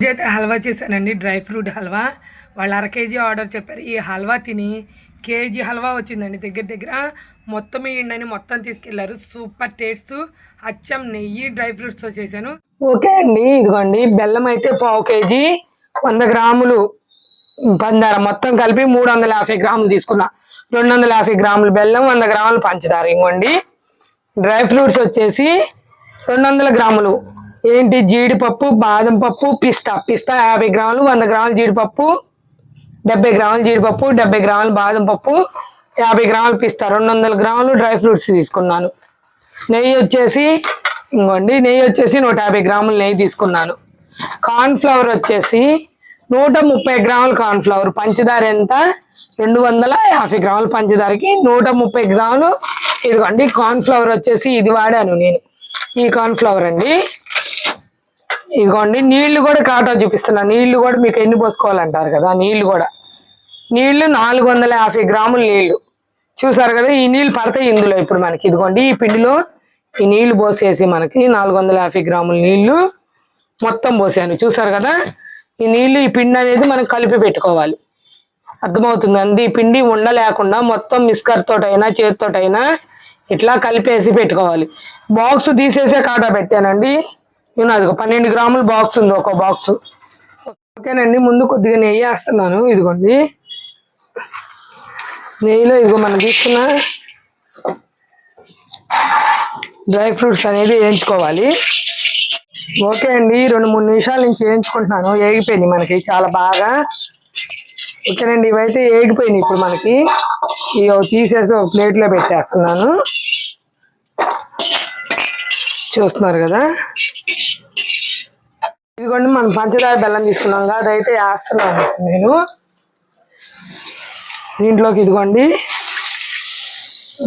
అయితే హల్వా చేశానండి dry fruit halwa. వాళ్ళు అర కేజీ ఆర్డర్ చెప్పారు ఈ హల్వా తిని కేజీ హల్వా వచ్చిందండి దగ్గర దగ్గర. మొత్తం ఇయ్యండి మొత్తం తీసుకెళ్ళారు సూపర్ టేస్ట్ అచ్చం నెయ్యి డ్రై ఫ్రూట్స్తో చేశాను. ఓకే అండి ఇదిగోండి బెల్లం అయితే పావు కేజీ వంద గ్రాములు పందార మొత్తం కలిపి మూడు వందల యాభై గ్రాములు తీసుకున్నా. రెండు వందల యాభై గ్రాములు బెల్లం వంద గ్రాములు పంచదార ఇవ్వండి. డ్రై ఫ్రూట్స్ వచ్చేసి రెండు వందల గ్రాములు ఏంటి? జీడిపప్పు బాదం పప్పు పిస్తా. పిస్తా యాభై గ్రాములు వంద గ్రాములు జీడిపప్పు డెబ్బై గ్రాములు జీడిపప్పు డెబ్బై గ్రాములు బాదం పప్పు యాభై గ్రాములు పిస్తా. రెండు వందల గ్రాములు డ్రై ఫ్రూట్స్ తీసుకున్నాను. నెయ్యి వచ్చేసి ఇంకోండి నెయ్యి వచ్చేసి నూట యాభై గ్రాములు నెయ్యి తీసుకున్నాను. కార్న్ఫ్లవర్ వచ్చేసి నూట ముప్పై గ్రాములు కార్న్ఫ్లవర్ పంచదార ఎంత? రెండు వందల యాభై గ్రాముల పంచదారకి నూట ముప్పై గ్రాములు. ఇదిగోండి కార్న్ఫ్లవర్ వచ్చేసి ఇది వాడాను నేను. ఈ కార్న్ఫ్లవర్ అండి. ఇదిగోండి నీళ్ళు కూడా కాటా చూపిస్తున్నా. నీళ్ళు కూడా మీకు ఎన్ని పోసుకోవాలంటారు కదా నీళ్ళు కూడా. నీళ్ళు నాలుగు వందల యాభై గ్రాముల నీళ్ళు. చూసారు కదా ఈ నీళ్ళు పడతాయి ఇందులో ఇప్పుడు మనకి. ఇదిగోండి ఈ పిండిలో ఈ నీళ్ళు పోసేసి మనకి నాలుగు వందల యాభై గ్రాముల నీళ్ళు మొత్తం పోసాను. చూసారు కదా ఈ నీళ్ళు ఈ పిండి అనేది మనం కలిపి పెట్టుకోవాలి. అర్థమవుతుంది అంది ఈ పిండి ఉండలేకుండా మొత్తం మిస్కర్తోటైనా చేతితోటైనా ఇట్లా కలిపేసి పెట్టుకోవాలి. బాక్స్ తీసేసే కాటా పెట్టానండి. నేను అది పన్నెండు గ్రాముల బాక్స్ ఉంది ఒక బాక్స్ ఓకేనండి ముందు కొద్దిగా నెయ్యి వేస్తున్నాను ఇదిగోండి. నెయ్యిలో ఇదిగో మనం తీసుకున్న డ్రై ఫ్రూట్స్ అనేది వేయించుకోవాలి. ఓకే అండి రెండు మూడు నిమిషాల నుంచి వేయించుకుంటున్నాను ఏగిపోయింది మనకి చాలా బాగా. ఓకేనండి ఇవైతే ఏగిపోయినాయి ఇప్పుడు మనకి. ఇవి తీసేసి ఒక ప్లేట్లో పెట్టేస్తున్నాను. చూస్తున్నారు కదా? ఇదిగోండి మనం పంచదార బెల్లం తీసుకున్నాం కదా అదైతే వేస్తున్నాను నేను. దీంట్లోకి ఇదిగోండి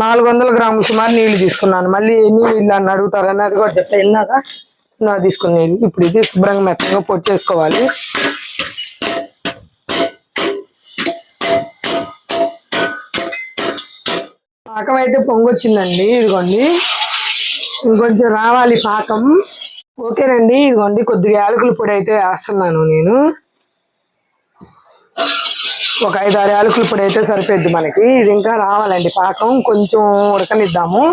నాలుగు వందల గ్రాములు సుమారు నీళ్ళు తీసుకున్నాను. మళ్ళీ ఎన్ని నీళ్ళు అని అడుగుతారని అది కూడా చెప్తా వెళ్ళినాక నా తీసుకున్న నీళ్ళు. ఇప్పుడు ఇది శుభ్రంగా మెత్తగా పొడి చేసుకోవాలి. పాకం అయితే పొంగొచ్చిందండి ఇదిగోండి. ఇంకొంచెం రావాలి పాకం. ఓకేనండి ఇదిగోండి కొద్దిగా యాలకుల పొడి అయితే వేస్తున్నాను నేను. ఒక ఐదు ఆరు యాలకుల పొడి అయితే సరిపోద్ది మనకి. ఇది ఇంకా రావాలండి పాకం కొంచెం ఉడకనిద్దాము.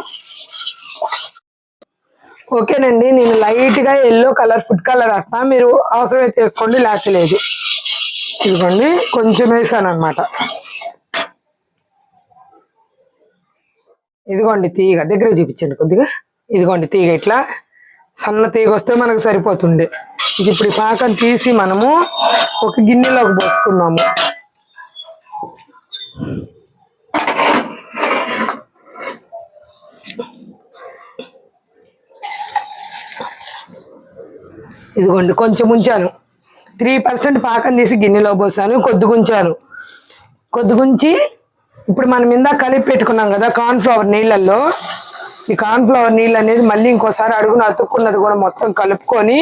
ఓకేనండి నేను లైట్గా ఎల్లో కలర్ ఫుడ్ కలర్ వేస్తా మీరు అవసరమైతే చేసుకోండి లేకపోతే లేదు. ఇదిగోండి కొంచెం వేసాను అనమాట ఇదిగోండి తీగ దగ్గర చూపించండి కొద్దిగా. ఇదిగోండి తీగ ఇట్లా. సన్న తీగ వస్తే మనకు సరిపోతుంది ఇప్పుడు ఈ పాకం తీసి మనము ఒక గిన్నెలోకి పోసుకున్నాము. ఇదిగోండి కొంచెం ఉంచాను. త్రీ పర్సెంట్ పాకం తీసి గిన్నెలో పోసాను కొద్దిగుంచాను కొద్దిగుంచి ఇప్పుడు మనం ఇందాక కలిపి పెట్టుకున్నాం కదా కార్న్ఫ్లవర్ నీళ్ళల్లో. ఈ కార్న్ ఫ్లవర్ నీళ్ళు అనేది మళ్ళీ ఇంకోసారి అడుగున అతుక్కున్నది కూడా మొత్తం కలుపుకొని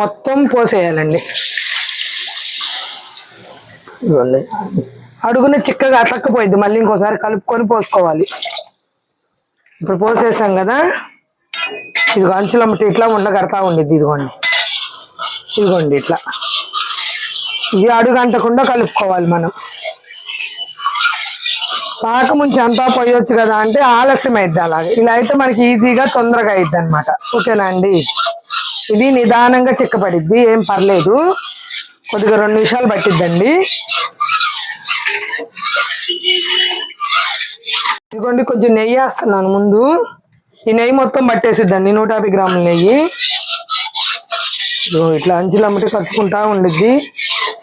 మొత్తం పోసేయాలండి. అడుగున చిక్కగా అతక్కపోయింది మళ్ళీ ఇంకోసారి కలుపుకొని పోసుకోవాలి. ఇప్పుడు పోసేసాం కదా ఇదిగో అంచులమ్మటి ఇట్లా ఉండగడతా ఉండేది ఇదిగోండి. ఇదిగోండి ఇట్లా. ఇది అడుగు అంటకుండా కలుపుకోవాలి మనం. పాక ముంచి అంతా పోయొచ్చు కదా అంటే ఆలస్యం అయిద్ది అలాగే. ఇలా అయితే మనకి ఈజీగా తొందరగా అయిద్ది అనమాట ఓకేనా అండి? ఇది నిదానంగా చిక్కపడిద్ది ఏం పర్లేదు. కొద్దిగా రెండు నిమిషాలు పట్టిద్దండి. ఇదిగోండి కొంచెం నెయ్యి వేస్తున్నాను ముందు. ఈ నెయ్యి మొత్తం పట్టేసిద్దండి నూట యాభై గ్రాముల నెయ్యి. ఇట్లా అంచులు అమ్మటి కలుపుకుంటా ఉండిద్ది.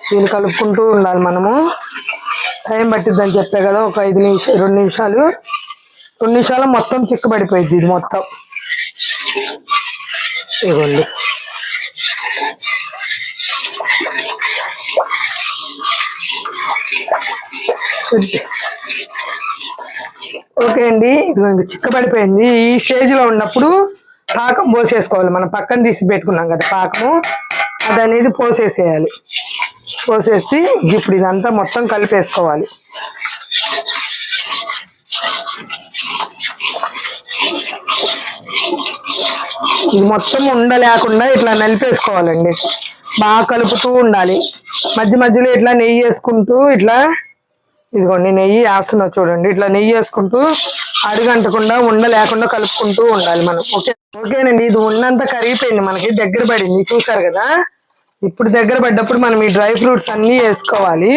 దీన్ని కలుపుకుంటూ ఉండాలి మనము. టైం పట్టిద్దని చెప్పే కదా ఒక ఐదు నిమిషాలు రెండు నిమిషాలు. రెండు నిమిషాలు మొత్తం చిక్కబడిపోయింది ఇది మొత్తం. ఇదిగోండి. ఓకే అండి ఇదిగో చిక్కబడిపోయింది. ఈ స్టేజ్లో ఉన్నప్పుడు పాకం పోసేసుకోవాలి. మనం పక్కన తీసి పెట్టుకున్నాం కదా పాకము అది అనేది పోసేసేయాలి. పోసేసి ఇప్పుడు ఇదంతా మొత్తం కలిపేసుకోవాలి. ఇది మొత్తం ఉండలేకుండా ఇట్లా నలిపేసుకోవాలండి. బాగా కలుపుతూ ఉండాలి. మధ్య మధ్యలో ఇట్లా నెయ్యి వేసుకుంటూ ఇట్లా ఇదిగోండి నెయ్యి వేస్తున్నా చూడండి. ఇట్లా నెయ్యి వేసుకుంటూ అడుగంటకుండా ఉండ లేకుండా కలుపుకుంటూ ఉండాలి మనం. ఓకే ఓకేనండి. ఇది ఉన్నంత కరిగిపోయింది మనకి దగ్గర పడింది. చూసారు కదా? ఇప్పుడు దగ్గర పడ్డప్పుడు మనం ఈ డ్రై ఫ్రూట్స్ అన్నీ వేసుకోవాలి.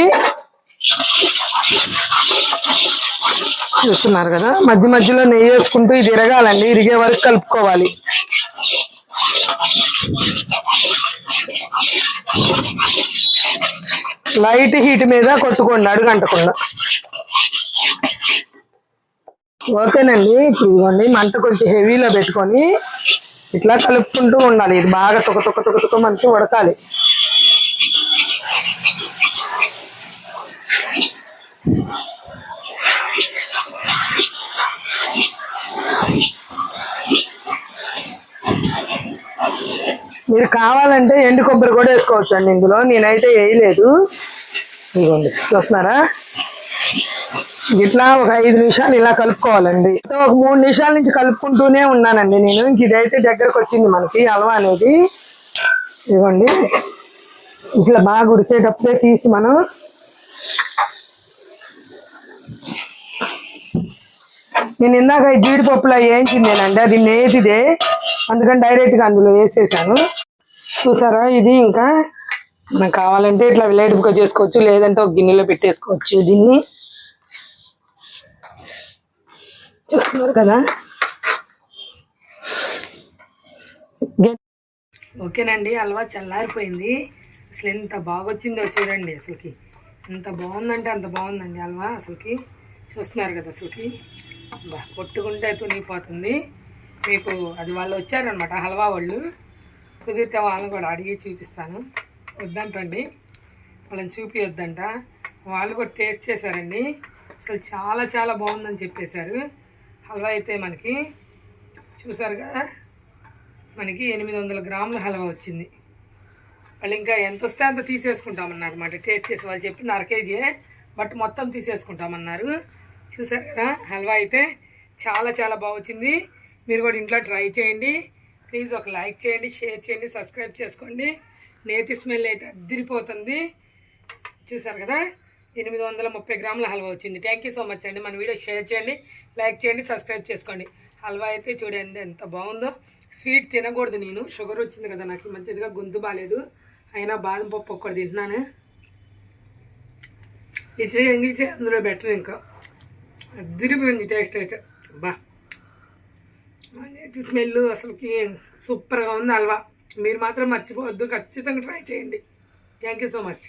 చూస్తున్నారు కదా? మధ్య మధ్యలో నెయ్యి వేసుకుంటూ ఇది ఇరగాలండి. ఇరిగే వరకు కలుపుకోవాలి. లైట్ హీట్ మీద కొట్టుకోండి అడుగంటకుండా. ఓకేనండి. ఇప్పుడు ఇదిగోండి మంట కొంచెం హెవీలో పెట్టుకొని ఇట్లా కలుపుకుంటూ ఉండాలి. ఇది బాగా తుక తొక్క తొక్క తొక్క మనకి ఉడకాలి. మీరు కావాలంటే ఎండు కొబ్బరి కూడా వేసుకోవచ్చు అండి ఇందులో. నేనైతే వేయలేదు. ఇదిగోండి. చూస్తున్నారా? ఇట్లా ఒక ఐదు నిమిషాలు ఇలా కలుపుకోవాలండి. ఒక మూడు నిమిషాల నుంచి కలుపుకుంటూనే ఉన్నానండి నేను. ఇంక ఇదైతే దగ్గరకు వచ్చింది మనకి హల్వా అనేది. ఇదిగోండి. ఇట్లా బాగా ఉడికేటప్పుడే తీసి మనం నేను ఇందాక ఈ జీడిపప్పులో వేయించిందేనండి అది నేతిదే. అందుకని డైరెక్ట్గా అందులో వేసేసాను. చూసారా? ఇది ఇంకా మనకు కావాలంటే ఇట్లా విలేటుగా చేసుకోవచ్చు లేదంటే ఒక గిన్నెలో పెట్టేసుకోవచ్చు దీన్ని. చూస్తున్నారు కదా? ఓకేనండి హల్వా చల్లారిపోయింది. అసలు ఎంత బాగా వచ్చిందో చూడండి అసలుకి. ఎంత బాగుందంటే అంత బాగుందండి హల్వా అసలుకి. చూస్తున్నారు కదా అసలుకి. బా కొట్టుకుంటే తునిగిపోతుంది. మీకు అది వాళ్ళు వచ్చారనమాట హల్వా వాళ్ళు. కుదిరితే వాళ్ళని కూడా అడిగి చూపిస్తాను. వద్దంటండి. వాళ్ళని చూపియొద్దంట. వాళ్ళు కూడా టేస్ట్ చేశారండి. అసలు చాలా చాలా బాగుందని చెప్పేశారు. హల్వా అయితే మనకి చూసారు కదా? మనకి ఎనిమిది వందల గ్రాముల హల్వా వచ్చింది. వాళ్ళు ఇంకా ఎంత వస్తే అంత తీసేసుకుంటామన్నారు అనమాట టేస్ట్ చేసి వాళ్ళు చెప్పింది అర కేజీయే బట్ మొత్తం తీసేసుకుంటామన్నారు. చూసారు కదా? హల్వా అయితే చాలా చాలా బాగుచ్చింది మీరు కూడా ఇంట్లో ట్రై చేయండి. ప్లీజ్ ఒక లైక్ చేయండి షేర్ చేయండి సబ్స్క్రైబ్ చేసుకోండి. నేతి స్మెల్ అయితే అద్దరిపోతుంది చూసారు కదా? ఎనిమిది వందల ముప్పై గ్రాముల హల్వా వచ్చింది. థ్యాంక్ యూ సో మచ్ అండి. మన వీడియో షేర్ చేయండి లైక్ చేయండి సబ్స్క్రైబ్ చేసుకోండి. హల్వా అయితే చూడండి ఎంత బాగుందో. స్వీట్ తినకూడదు నేను. షుగర్ వచ్చింది కదా నాకు. మంచిదిగా గొంతు బాగాలేదు అయినా బాదం పప్పు ఒక్కటి తింటున్నాను. ఇది ఇంగ్లీష్ అందులో బెటర్ ఇంకా. అద్దరిపోయింది టేస్ట్ అయితే. బా. స్మెల్ అసలుకి సూపర్గా ఉంది హల్వా. మీరు మాత్రం మర్చిపోవద్దు. ఖచ్చితంగా ట్రై చేయండి. Thank you so much